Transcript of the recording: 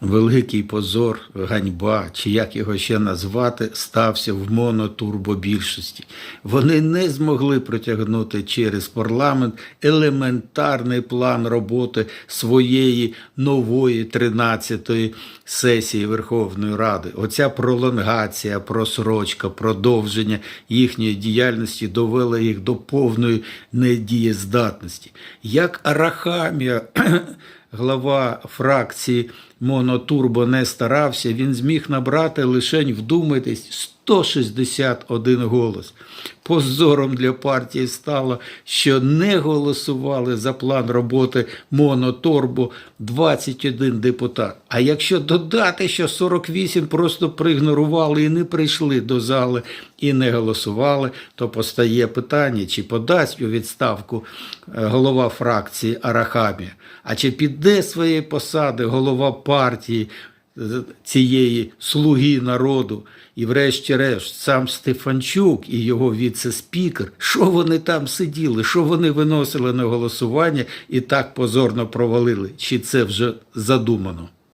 великий позор, ганьба, чи як його ще назвати, стався в монотурбобільшості. Вони не змогли протягнути через парламент елементарний план роботи своєї нової 13-ї сесії Верховної Ради. Оця пролонгація, просрочка, продовження їхньої діяльності довела їх до повної недієздатності. Як Арахамія глава фракції Монотурбо не старався, він зміг набрати лишень, вдумайтесь, 161 голос. Позором для партії стало, що не голосували за план роботи Моноторбо 21 депутат. А якщо додати, що 48 просто проігнорували і не прийшли до зали і не голосували, то постає питання, чи подасть у відставку е, голова фракції Арахамія, а чи піде своєї посади голова партії з- цієї слуги народу, і врешті-решт сам Стефанчук і його віце-спікер, що вони там сиділи, що вони виносили на голосування і так позорно провалили, чи це вже задумано?